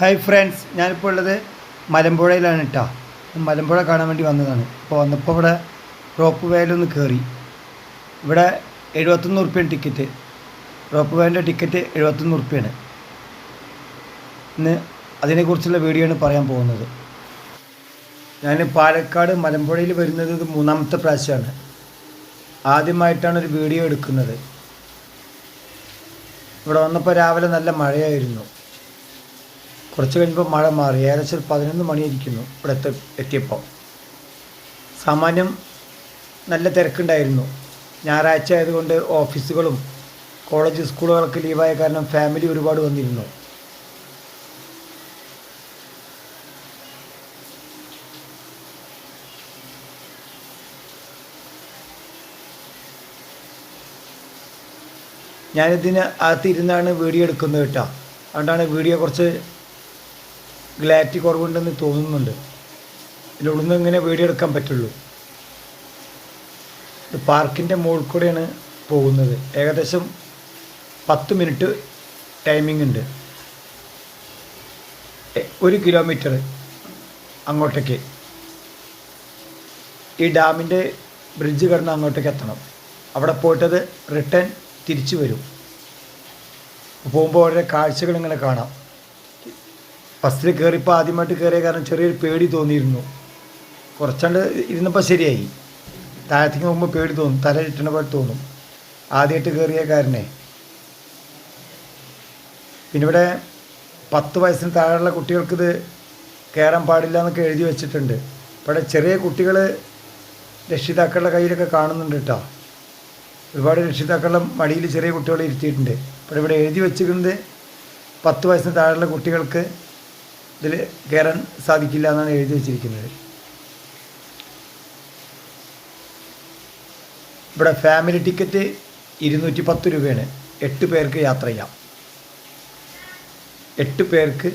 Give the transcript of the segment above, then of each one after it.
Hi friends ഞാനിപ്പോൾ ഉള്ളത് മലമ്പുഴയിലാണ് കേട്ടോ മലമ്പുഴ കാണാൻ വേണ്ടി വന്നതാണ്. അപ്പോൾ വന്നപ്പോൾ ഇവിടെ റോപ്പ് വേയിലൊന്ന് കയറി ഇവിടെ എഴുപത്തൊന്ന് ഉറുപ്പ്യാണ് ടിക്കറ്റ് റോപ്പ് വേന്റെ ടിക്കറ്റ് എഴുപത്തൊന്ന് ഉറുപ്പ്യാണ്. ഇന്ന് അതിനെക്കുറിച്ചുള്ള വീഡിയോ ആണ് പറയാൻ പോകുന്നത്. ഞാൻ പാലക്കാട് മലമ്പുഴയിൽ വരുന്നത് മൂന്നാമത്തെ പ്രാവശ്യമാണ് ആദ്യമായിട്ടാണ് ഒരു വീഡിയോ എടുക്കുന്നത്. ഇവിടെ വന്നപ്പോൾ രാവിലെ നല്ല മഴയായിരുന്നു. കുറച്ച് കഴിഞ്ഞപ്പോൾ മഴ മാറി. ഏകദേശം പതിനൊന്ന് മണിയിരിക്കുന്നു ഇവിടെ എത്തി എത്തിയപ്പോൾ. സാമാന്യം നല്ല തിരക്കുണ്ടായിരുന്നു. ഞായറാഴ്ച ആയതുകൊണ്ട് ഓഫീസുകളും കോളേജ് സ്കൂളുകളൊക്കെ ലീവായ കാരണം ഫാമിലി ഒരുപാട് വന്നിരുന്നു. ഞാനിതിന് അകത്തിരുന്നാണ് വീഡിയോ എടുക്കുന്നത് കേട്ടോ. അതുകൊണ്ടാണ് വീഡിയോ കുറച്ച് ഗ്ലാരിറ്റി കുറവുണ്ടെന്ന് തോന്നുന്നുണ്ട്. നിന്ന് ഇങ്ങനെ എടുക്കാൻ പറ്റുള്ളൂ. ഇത് പാർക്കിന്റെ മുകളിൽ കൂടെയാണ് പോകുന്നത്. ഏകദേശം പത്ത് മിനിറ്റ് ടൈമിംഗ് ഉണ്ട്. ഒരു കിലോമീറ്റർ അങ്ങോട്ടേക്ക്. ഈ ഡാമിന്റെ ബ്രിഡ്ജ് കടന്ന് അങ്ങോട്ടേക്ക് എത്തണം. അവിടെ പോയിട്ടത് റിട്ടേൺ തിരിച്ചു വരും. പോകുമ്പോൾ ഓരോ കാഴ്ചകൾ ഇങ്ങനെ കാണാം. ബസ്സിൽ കയറിയപ്പോൾ ആദ്യമായിട്ട് കയറിയ കാരണം ചെറിയൊരു പേടി തോന്നിയിരുന്നു. കുറച്ചാണ്ട് ഇരുന്നപ്പോൾ ശരിയായി. താഴത്തേക്ക് നോക്കുമ്പോൾ പേടി തോന്നും. തല ചുറ്റണ പോലെ തോന്നും. ആദ്യമായിട്ട് കയറിയ കാരനെ. പിന്നെ ഇവിടെ പത്ത് വയസ്സിന് താഴെയുള്ള കുട്ടികൾക്കിത് കയറാൻ പാടില്ല എന്നൊക്കെ എഴുതി വെച്ചിട്ടുണ്ട്. ഇവിടെ ചെറിയ കുട്ടികൾ രക്ഷിതാക്കളുടെ കയ്യിലൊക്കെ കാണുന്നുണ്ട് കേട്ടോ. ഒരുപാട് രക്ഷിതാക്കളുടെ മടിയിൽ ചെറിയ കുട്ടികളെ ഇരുത്തിയിട്ടുണ്ട്. അപ്പോൾ ഇവിടെ എഴുതി വെച്ചിരിക്കുന്നത് പത്ത് വയസ്സിന് താഴെയുള്ള കുട്ടികൾക്ക് ഇതിൽ കയറാൻ സാധിക്കില്ല എന്നാണ് എഴുതി വെച്ചിരിക്കുന്നത്. ഇവിടെ ഫാമിലി ടിക്കറ്റ് ഇരുന്നൂറ്റി പത്ത് രൂപയാണ്. എട്ട് പേർക്ക് യാത്ര ചെയ്യാം. എട്ട് പേർക്ക്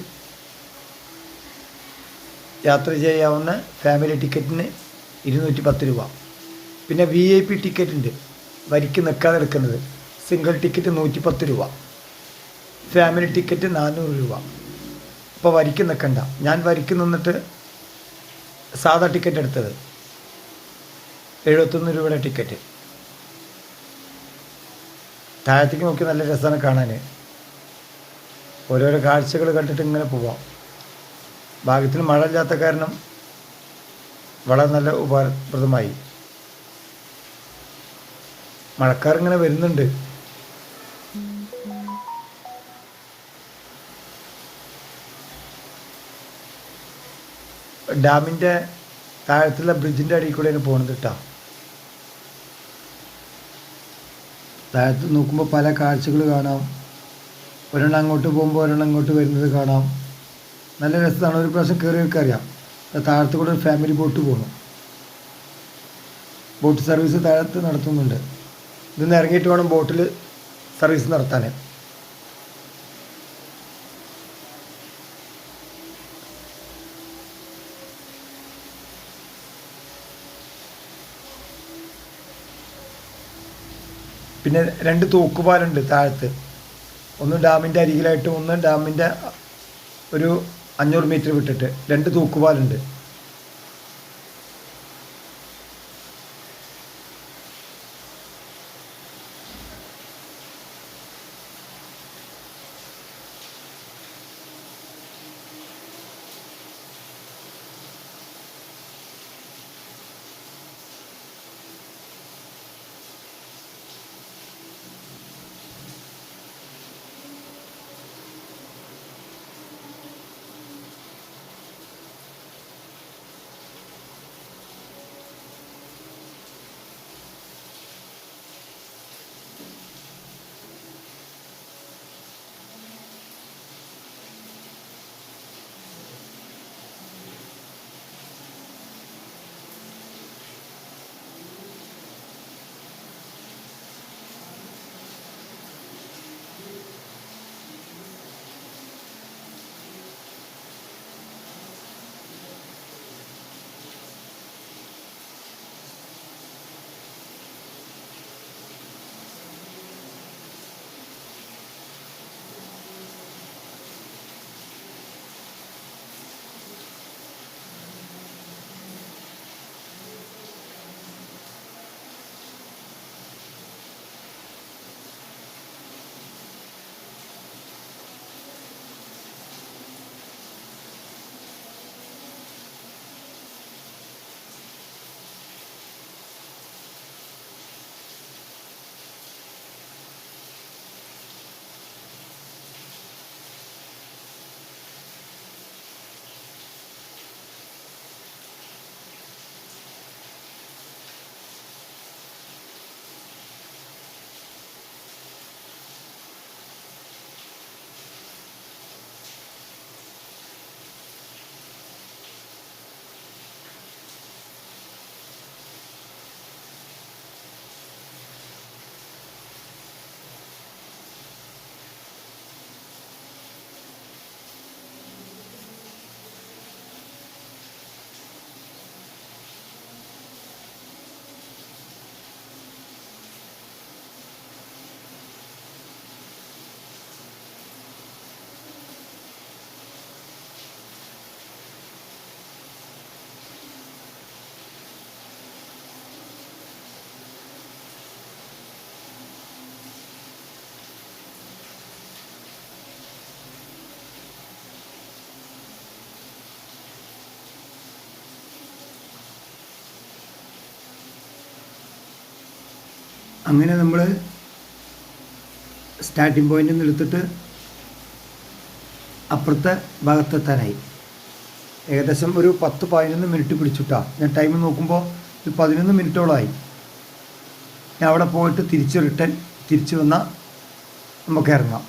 യാത്ര ചെയ്യാവുന്ന ഫാമിലി ടിക്കറ്റിന് ഇരുന്നൂറ്റി പത്ത് രൂപ. പിന്നെ വി ഐ പി ടിക്കറ്റ് ഉണ്ട്. വരിക്ക് നിൽക്കാതെ എടുക്കുന്നത് സിംഗിൾ ടിക്കറ്റ് നൂറ്റി പത്ത് രൂപ. ഫാമിലി ടിക്കറ്റ് നാനൂറ് രൂപ. അപ്പോൾ വരിക്ക് നിൽക്കണ്ട ഞാൻ വരിക്ക് നിന്നിട്ട് സാധാ ടിക്കറ്റ് എടുത്തത്. എഴുപത്തൊന്ന് രൂപയുടെ ടിക്കറ്റ് താഴത്തേക്ക് നോക്കി നല്ല രസമാണ് കാണാൻ. ഓരോരോ കാഴ്ചകൾ കണ്ടിട്ട് ഇങ്ങനെ പോവാം. ഭാഗ്യത്തിന് മഴ ഇല്ലാത്ത കാരണം വളരെ നല്ല ഉപകാരപ്രദമായി. മഴക്കാർ ഇങ്ങനെ വരുന്നുണ്ട്. ഡാമിന്റെ താഴത്തുള്ള ബ്രിഡ്ജിന്റെ അടിയിൽ കൂടെയാണ് പോകുന്നത് കേട്ടോ താഴത്ത് നോക്കുമ്പോൾ പല കാഴ്ചകൾ കാണാം. ഒരെണ്ണം അങ്ങോട്ട് പോകുമ്പോൾ ഒരെണ്ണം അങ്ങോട്ട് വരുന്നത് കാണാം. നല്ല രസമാണ്. ഒരു പ്രാവശ്യം കയറിയൊക്കെ അറിയാം. താഴത്ത് കൂടെ ഒരു ഫാമിലി ബോട്ട് പോകണം ബോട്ട് സർവീസ് താഴത്ത് നടത്തുന്നുണ്ട്. ഇതിന്ന് ഇറങ്ങിയിട്ട് വേണം ബോട്ടിൽ സർവീസ് നടത്താൻ പിന്നെ രണ്ട് തൂക്കുപാലുണ്ട് താഴത്ത്. ഒന്ന് ഡാമിന്റെ അരികിലായിട്ട് ഒന്ന് ഡാമിന്റെ ഒരു അഞ്ഞൂറ് മീറ്റർ വിട്ടിട്ട് രണ്ട് തൂക്കുപാലുണ്ട്. അങ്ങനെ നമ്മൾ സ്റ്റാർട്ടിംഗ് പോയിന്റ് നിന്ന് എടുത്തിട്ട് അപ്പുറത്തെ ഭാഗത്തെത്താനായി. ഏകദേശം ഒരു പത്ത് പതിനൊന്ന് മിനിറ്റ് പിടിച്ചിട്ടാ. ഞാൻ ടൈം നോക്കുമ്പോൾ ഒരു പതിനൊന്ന് മിനിറ്റോളമായി ഞാൻ അവിടെ പോയിട്ട് തിരിച്ച് റിട്ടേൺ തിരിച്ച് വന്നാൽ നമുക്ക് ഇറങ്ങാം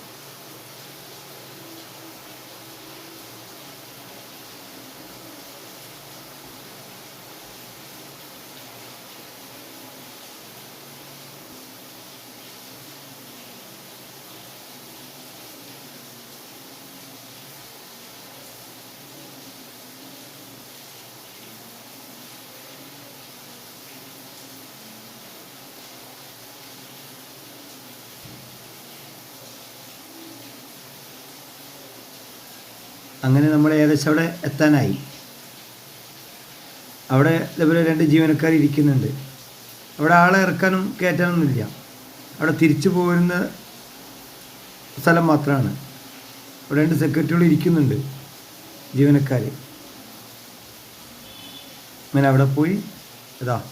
അങ്ങനെ നമ്മൾ ഏകദേശം അവിടെ എത്താനായി. അവിടെ ഇതേപോലെ രണ്ട് ജീവനക്കാർ ഇരിക്കുന്നുണ്ട്. അവിടെ ആളെ ഇറക്കാനും കയറ്റാനൊന്നുമില്ല. അവിടെ തിരിച്ചു പോരുന്ന സ്ഥലം മാത്രമാണ്. അവിടെ രണ്ട് സെക്രട്ടറികൾ ഇരിക്കുന്നുണ്ട് ജീവനക്കാർ. അങ്ങനെ അവിടെ പോയി ഇതാ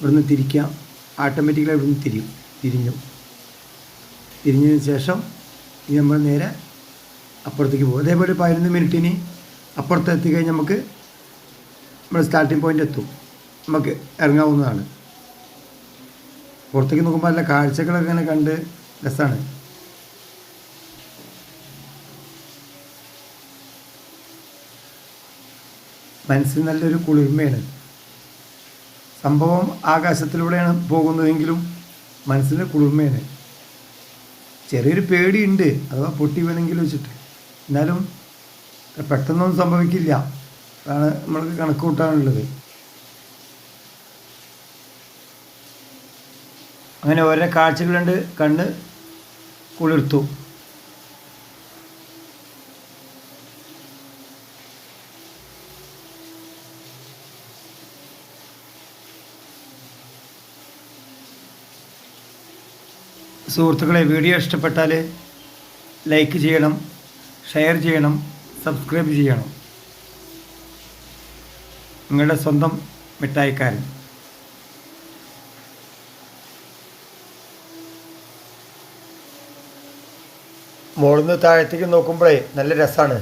ഇവിടുന്ന് തിരിക്കാം. ഓട്ടോമാറ്റിക്കലി ഇവിടുന്ന് തിരിയും തിരിഞ്ഞു. തിരിഞ്ഞതിന് ശേഷം നമ്മൾ നേരെ അപ്പുറത്തേക്ക് പോകും. അതേപോലെ പതിനൊന്ന് മിനിറ്റിന് അപ്പുറത്ത് എത്തിക്കഴിഞ്ഞാൽ നമുക്ക് നമ്മൾ സ്റ്റാർട്ടിംഗ് പോയിന്റ് എത്തും. നമുക്ക് ഇറങ്ങാവുന്നതാണ്. പുറത്തേക്ക് നോക്കുമ്പോൾ നല്ല കാഴ്ചകളൊക്കെ ഇങ്ങനെ കണ്ട് രസമാണ് മനസ്സിന് നല്ലൊരു കുളിർമയാണ്. സംഭവം ആകാശത്തിലൂടെയാണ് പോകുന്നതെങ്കിലും മനസ്സിന് കുളിർമയാണ്. ചെറിയൊരു പേടിയുണ്ട്. അഥവാ പൊട്ടി വേണമെങ്കിൽ വെച്ചിട്ട്. എന്നാലും പെട്ടെന്നൊന്നും സംഭവിക്കില്ല. അതാണ് നമ്മൾക്ക് കണക്ക് കൂട്ടാനുള്ളത്. അങ്ങനെ ഓരോ കാഴ്ചകൾ കണ്ട് കണ്ണ് കുളിർത്തു. സുഹൃത്തുക്കളെ വീഡിയോ ഇഷ്ടപ്പെട്ടാൽ ലൈക്ക് ചെയ്യണം. ഷെയർ ചെയ്യണം സബ്സ്ക്രൈബ് ചെയ്യണം. നിങ്ങളുടെ സ്വന്തം മിഠായിക്കാരൻ. മുകളിൽ താഴത്തേക്ക് നോക്കുമ്പോഴേ നല്ല രസമാണ്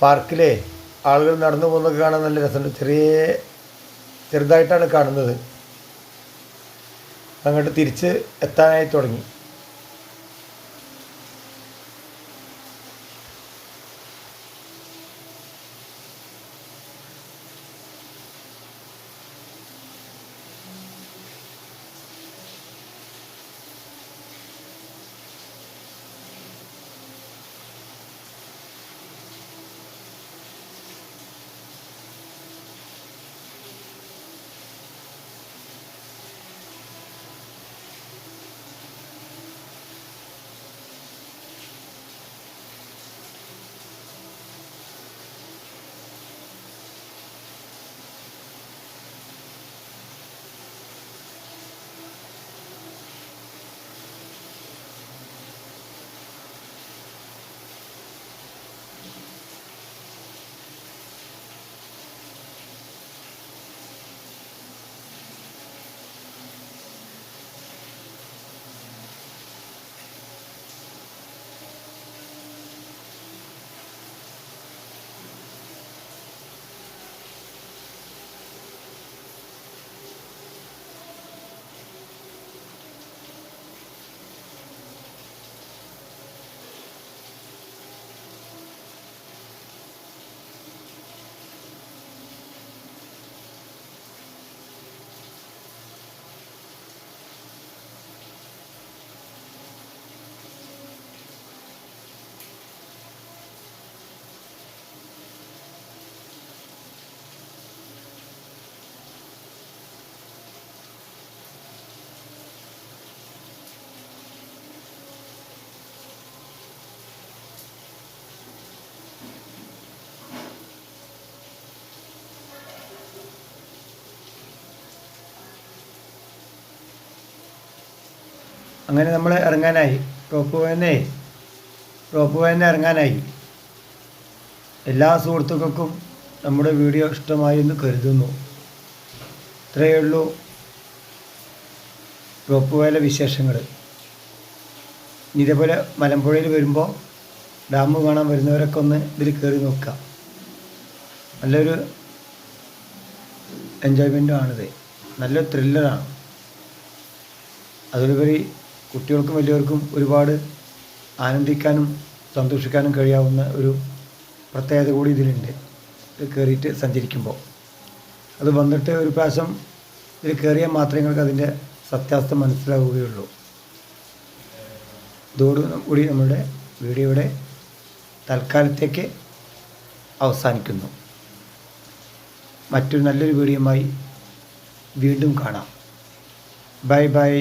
പാർക്കിലെ ആളുകൾ നടന്നു പോകുന്നത് കാണാൻ നല്ല രസമുണ്ട്. ചെറിയ ചെറുതായിട്ടാണ് കാണുന്നത്. അങ്ങോട്ട് തിരിച്ച് എത്താനായി തുടങ്ങി. അങ്ങനെ നമ്മൾ ഇറങ്ങാനായി. റോപ്പ് വേന്നേ. റോപ്പ് വേന്നെ ഇറങ്ങാനായി. എല്ലാ സുഹൃത്തുക്കൾക്കും നമ്മുടെ വീഡിയോ ഇഷ്ടമായി എന്ന് കരുതുന്നു. ഇത്രയേ ഉള്ളൂ റോപ്പ് വേല വിശേഷങ്ങൾ ഇതേപോലെ മലമ്പുഴയിൽ വരുമ്പോൾ ഡാം കാണാൻ വരുന്നവരൊക്കെ ഒന്ന് ഇതിൽ കയറി നോക്കാം നല്ലൊരു എൻജോയ്മെന്റുമാണിത് നല്ലൊരു ത്രില്ലറാണ് അതിലുപരി കുട്ടികൾക്കും വലിയവർക്കും ഒരുപാട് ആനന്ദിക്കാനും സന്തോഷിക്കാനും കഴിയാവുന്ന ഒരു പ്രത്യേകത കൂടി ഇതിലുണ്ട്. ഇത് കയറിയിട്ട് സഞ്ചരിക്കുമ്പോൾ. അത് വന്നിട്ട് ഒരു പ്രാവശ്യം ഇതിൽ കയറിയാൽ മാത്രമേ നിങ്ങൾക്ക് അതിന്റെ സത്യാവസ്ഥ മനസ്സിലാവുകയുള്ളൂ. ഇതോടുകൂടി നമ്മുടെ വീഡിയോയുടെ തൽക്കാലത്തേക്ക് അവസാനിക്കുന്നു. മറ്റൊരു നല്ലൊരു വീഡിയോയുമായി വീണ്ടും കാണാം. Bye bye.